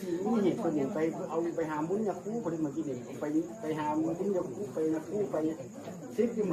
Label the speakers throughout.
Speaker 1: ที่มีเหตุผลอย่างไปเอาไปหาบุญยาคู่ไปเมื่อกี้เนี่ยไปไปหาบุญยาคู่ไปยาคู่ไปซิกอยู่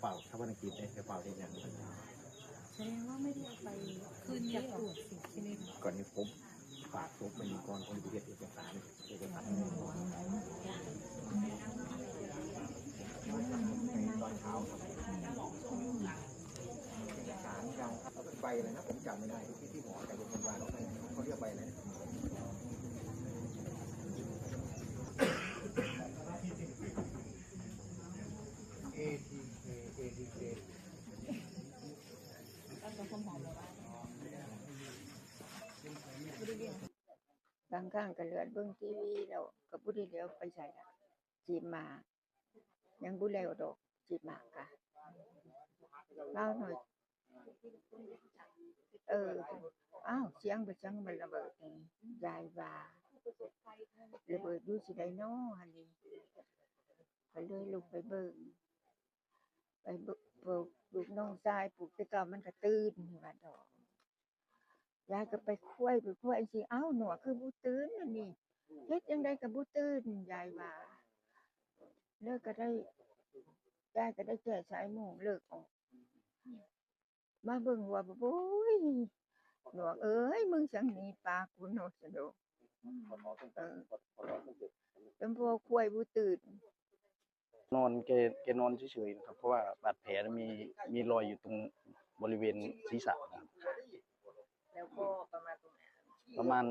Speaker 2: เป่าถ้าวันอังกฤษเนี่ยอย่าเป่าเองอย่าง
Speaker 3: แสดงว่าไม่ได้เอาไปคืนนี้ตรวจสิใช่ไหมคะ
Speaker 2: ก่อนนี้ผมฝากศพไปมีก่อนคนที่เฮ็ดเอกสารเอกสารตอนเช้าครับเอกสารยังใบอะไรนะผมจำไม่ได้ที่ที่หมอแต่โรงพยาบาลเขาเรียกใบอะไรนะ
Speaker 4: บางครั้งก็เลือดเบิ่งทีวีแล้วก็บ่ได้เลี้ยวไปใส่ละจีบมา ยังบ่แล้วดอกจีบมากะเล่าหน่อย เออ อ้าวเสียงไปจังมันระเบิดนี่ยายว่าระเบิดอยู่สิได้น้อหั่นนี่ก็เลยลุกไปเบิ่งไปเบิ่งปลูกลูกน้องชายปลูกต่เก่ามันก็ตื่นว่าดอก ยายก็ไปคุยไปคุยสิเอ้าหนวคือบ่ตื่นอันนี้เฮ็ดจังไดก็บ่ตื่นยายว่าเลิกก็ได้ยายก็ได้แก้สายโมงเลิกออกมาเบิ่งว่าบ่โอ้ยหนวกเอ้ยมึงจังหนีปลากูโนสะดอกเออจนพอคุยบ่ตื่น
Speaker 5: นอนแกแกนอนเฉยๆนะครับ เพราะว่าบาดแผลมีมีรอยอยู่ตรงบริเวณศีรษะ
Speaker 3: แล้วก็ประมาณตรงไหนคะ
Speaker 5: ประมาณ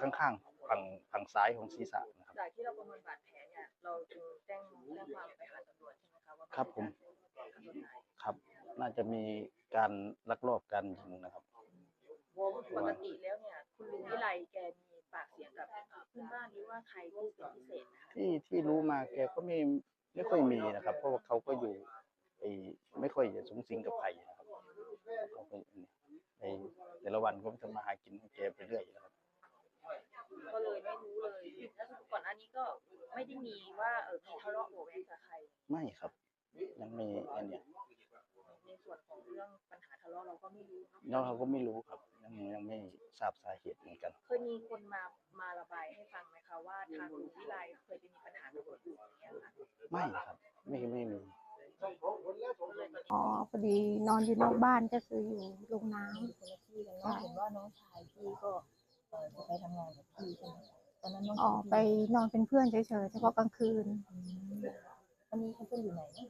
Speaker 5: ข้างๆฝั่งฝั่งซ้ายของศีรษะนะครับ
Speaker 3: จากที่เราประเมินบาดแผลเนี่ย เราจึงแจ้งแจ้งความไปหาตำรวจใช่ไหมคะว่า
Speaker 5: ครับผม
Speaker 3: เป็นการฆ่าตัวตาย
Speaker 5: ครับ น่าจะมีการลักลอบการยิงนะครับ
Speaker 3: ปกติแล้วเนี่ย คุณลุงวิไลแกมีปากเสียงกับเพื่อนบ้านหรือว่าใครที่เป็นพิเศษนะคะ
Speaker 5: ที่ที่รู้มาแกก็ไม่ไม่ค่อยมีนะครับ เพราะว่าเขาก็อยู่ไอ้ไม่ค่อยจะสูงสิงกับใครนะครับเขาก็ ในแต่ละวันก็ทำมาหากินของแกไปเรื่อยนะครับ
Speaker 3: ก็เลยไม่รู้เลยแล้วก่อนหน้านี้ก็ไม่ได้มีว่าเออมีทะเลาะเบาะแว้งกับใคร
Speaker 5: ไม่ครับยังมีอันเนี้ย
Speaker 3: ในส่วนของเรื่องปัญหาทะเลาะเราก็ไม่รู้เนาะ
Speaker 5: แล้วเขาก็ไม่รู้ครับยังยังไม่ทราบสาเหตุเหมือนกัน
Speaker 3: เคยมีคนมามาระบายให้ฟังไหมคะว่าทางลุงวิไลเคยไปมีปัญหากับคนอื่นอย่างเงี้ยค่ะ
Speaker 5: ไม่ครับ ไม่ไม่มี
Speaker 6: อ๋อพอดีนอนอยู่นอกบ้านก็คืออยู่โรงน้ำ
Speaker 7: คนละที่กันเนาะเห็นว่าน้องชายพี่ก็เอ่อจะไปทำงานกับพี่ใช่ไหมตอนนั้นน้อง
Speaker 6: อ๋อ
Speaker 7: ชายพี่
Speaker 6: ไปนอนเป็นเพื่อนเฉยๆเฉพาะกลางคืน
Speaker 7: อืมตอนนี้เขาเป็นอยู่ไหนนะ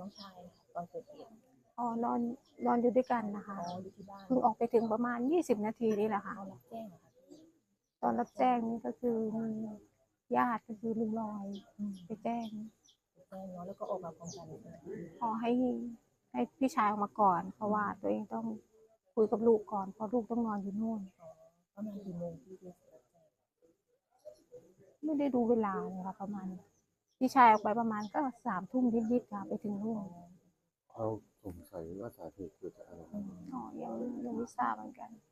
Speaker 7: น้องชายตอนเกิดเหตุ
Speaker 6: อ๋อนอนนอนอยู่ด้วยกันนะคะ
Speaker 7: อ๋ออยู่ที่บ้าน
Speaker 6: เพิ่งออกไปถึงประมาณยี่สิบนาทีนี่แหละค่ะ
Speaker 7: เขารับแจ้งเหรอคะพี่
Speaker 6: ตอนรับแจ้งนี่ก็คือมีญาติก็คือลุงลอย
Speaker 7: อืม
Speaker 6: ไปแจ้ง
Speaker 7: แจ้งเนาะแล้วก็ออกมาพร้อมกันใช่ไหม
Speaker 6: ขอให้ให้พี่ชายออกมาก่อน เพราะว่าตัวเองต้องคุยกับลูกก่อนเพราะลูกต้องนอนอยู่นู่น
Speaker 7: อ๋อประมาณกี่โมงพี่ที่รับแจ้ง
Speaker 6: ไม่ได้ดูเวลาเลยค่ะประมาณพี่ชายออกไปประมาณก็สามทุ่มนิดๆค่ะไปถึงนู่น
Speaker 8: เขาสงสัยว่าสาเหตุเกิดจากอะไรครับ
Speaker 6: อ๋อยังยังไม่ทราบเหมือนกัน
Speaker 7: อ